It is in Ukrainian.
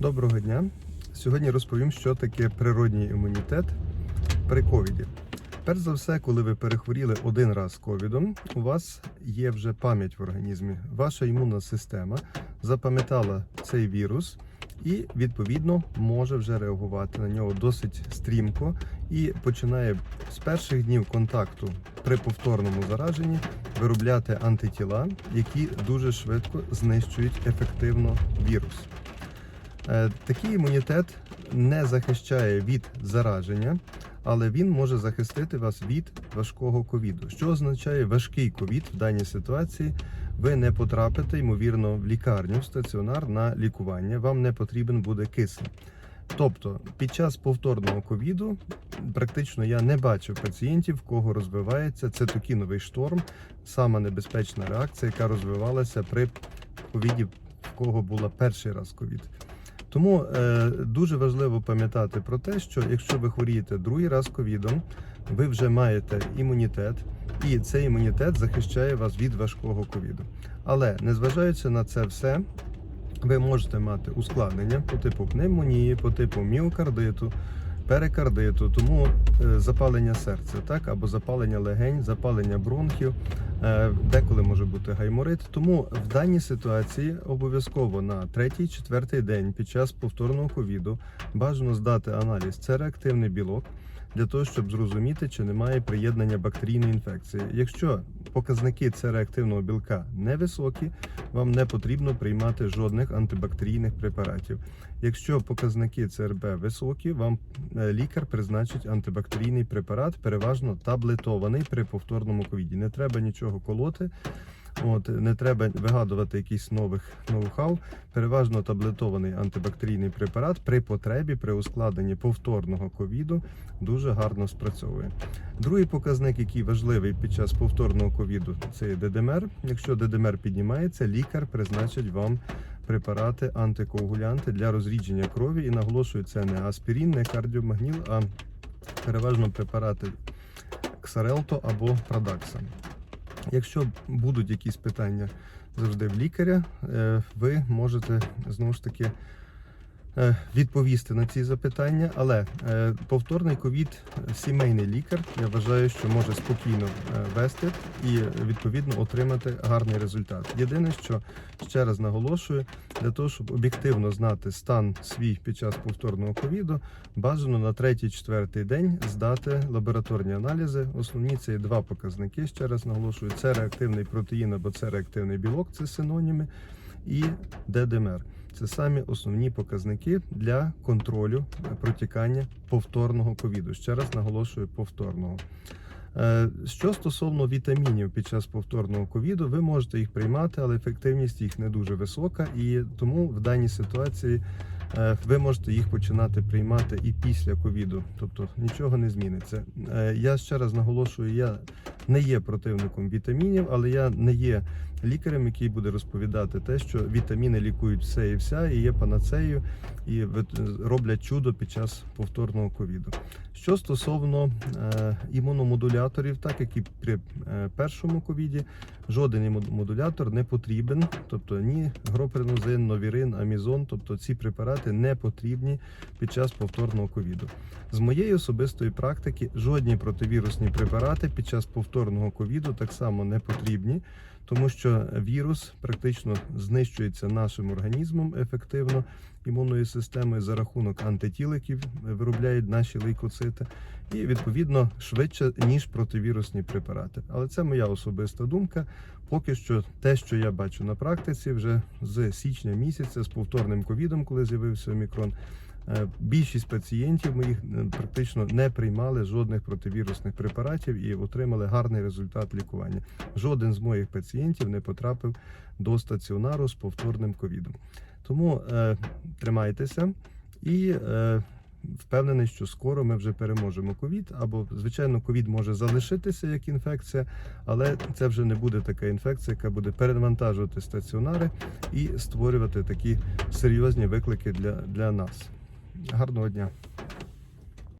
Доброго дня. Сьогодні розповім, що таке природній імунітет при ковіді. Перш за все, коли ви перехворіли один раз ковідом, у вас є вже пам'ять в організмі. Ваша імунна система запам'ятала цей вірус і, відповідно, може вже реагувати на нього досить стрімко і починає з перших днів контакту при повторному зараженні виробляти антитіла, які дуже швидко знищують ефективно вірус. Е, Такий імунітет не захищає від зараження, але він може захистити вас від важкого ковіду. Що означає важкий ковід в даній ситуації? Ви не потрапите, ймовірно, в лікарню, в стаціонар на лікування. Вам не потрібен буде кисень. Тобто, під час повторного ковіду практично я не бачив пацієнтів, в кого розвивається цитокіновий шторм, сама небезпечна реакція, яка розвивалася при ковіді, в кого була перший раз ковід. Тому е, дуже важливо пам'ятати про те, що якщо ви хворієте другий раз ковідом, ви вже маєте імунітет, і цей імунітет захищає вас від важкого ковіду. Але незважаючи на це все, ви можете мати ускладнення по типу пневмонії, по типу міокардиту, перикардиту, тому е, запалення серця, так або запалення легень, запалення бронхів, е, деколи може бути гайморит. Тому в даній ситуації обов'язково на третій-четвертий день під час повторного ковіду бажано здати аналіз. Це реактивний білок. Для того щоб зрозуміти, чи немає приєднання бактерійної інфекції. Якщо показники реактивного білка невисокі, вам не потрібно приймати жодних антибактерійних препаратів. Якщо показники ЦРБ високі, вам е, лікар призначить антибактерійний препарат, переважно таблетований при повторному ковіді. Не треба нічого колоти. От не треба вигадувати якийсь нових ноу-хау. Переважно таблетований антибактерійний препарат при потребі, при ускладненні повторного ковіду дуже гарно спрацьовує. Другий показник, який важливий під час повторного ковіду, це ДДМР. Якщо ДДМР піднімається, лікар призначить вам препарати антикоагулянти для розрідження крові і наголошую, це не аспірин, не кардіомагніл, а переважно препарати Ксарелто або Продакса. Якщо будуть якісь питання завжди в лікаря, е, ви можете знову ж таки відповісти на ці запитання. Але е, повторний ковід сімейний лікар, я вважаю, що може спокійно е, вести і відповідно отримати гарний результат. Єдине, що ще раз наголошую, для того, щоб об'єктивно знати стан свій під час повторного ковіду, бажано на третій-четвертий день здати лабораторні аналізи. Основні це є два показники. Ще раз наголошую: це реактивний протеїн або це реактивний білок, це синоніми, і ДДМР. Це самі основні показники для контролю протікання повторного ковіду. Ще раз наголошую повторного. Е, Що стосовно вітамінів під час повторного ковіду, ви можете їх приймати, але ефективність їх не дуже висока, і тому в даній ситуації е, ви можете їх починати приймати і після ковіду, тобто нічого не зміниться. Е, Я ще раз наголошую, я не є противником вітамінів, але я не є лікарем, який буде розповідати те, що вітаміни лікують все і вся, і є панацею, і роблять чудо під час повторного ковіду. Що стосовно е, імуномодуляторів, так як і при е, першому ковіді, жоден імуномодулятор не потрібен, тобто ні гропринозин, новірин, амізон, тобто ці препарати не потрібні під час повторного ковіду. З моєї особистої практики жодні противірусні препарати під час повторного ковіду так само не потрібні, тому що вірус практично знищується нашим організмом ефективно імунною системою за рахунок антитіл, які виробляють наші лейкоцити, і відповідно швидше ніж противірусні препарати. Але це моя особиста думка. Поки що те, що я бачу на практиці, вже з січня місяця з повторним ковідом, коли з'явився омікрон. Е, Більшість пацієнтів моїх е, практично не приймали жодних противірусних препаратів і отримали гарний результат лікування. Жоден з моїх пацієнтів не потрапив до стаціонару з повторним ковідом. Тому е, тримайтеся і е, впевнений, що скоро ми вже переможемо ковід. Або, звичайно, ковід може залишитися як інфекція, але це вже не буде така інфекція, яка буде перевантажувати стаціонари і створювати такі серйозні виклики для, для нас. Гарного дня!